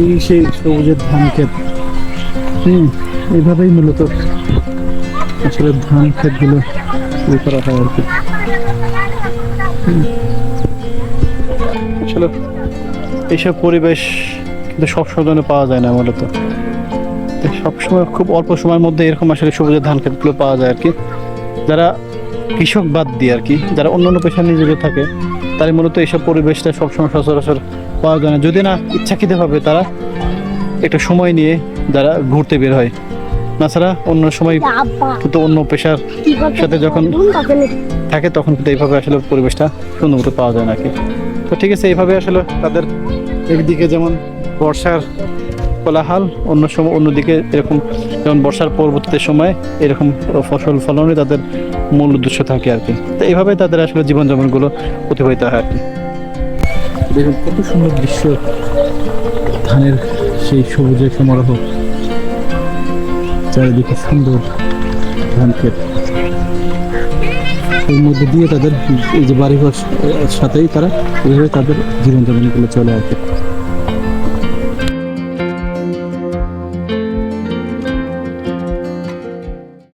এই সেই সবুজের ধান ক্ষেত। হুম, এইভাবেই মূলত আসলে ধান ক্ষেতগুলো ইয়ে করা হয় আর কি। আসলে এইসব পরিবেশ কিন্তু সব সময় পাওয়া যায় না মূলত। তো সবসময় খুব অল্প সময়ের মধ্যে এরকম আসলে সবুজের ধান ক্ষেতগুলো পাওয়া যায় আর কি। যারা কৃষক বাদ দিয়ে আর কি, যারা অন্যান্য পেশা নিজেদের থাকে তারা মূলত এইসব পরিবেশটা সবসময় সচরাচর পাওয়া যায় না। যদি না ইচ্ছাকৃতভাবে তারা একটা সময় নিয়ে যারা ঘুরতে বের হয়। তাছাড়া অন্য সময় কিন্তু অন্য পেশার সাথে যখন থাকে তখন কিন্তু এইভাবে আসলে পরিবেশটা সুন্দর মতো পাওয়া যায় না কি। তো ঠিক আছে এইভাবে আসলে তাদের একদিকে যেমন বর্ষার কোলাহাল, অন্য সময় অন্যদিকে এরকম যেমন বর্ষার পরবর্তী সময় এরকম ফসল ফলনে তাদের মূল উদ্দেশ্য থাকে আর কি। তো এইভাবে তাদের আসলে জীবনযাপনগুলো অতিবাহিত হয় আর কি। দেখুন, কত সুন্দর দৃশ্য ধানের সেই সবুজের সমারোহ। চারিদিকে সুন্দর ধান এর মধ্যে দিয়ে তাদের এই যে বাড়িঘর সাথেই তারা এইভাবে তাদের জীবনযাপনগুলো চলে কি।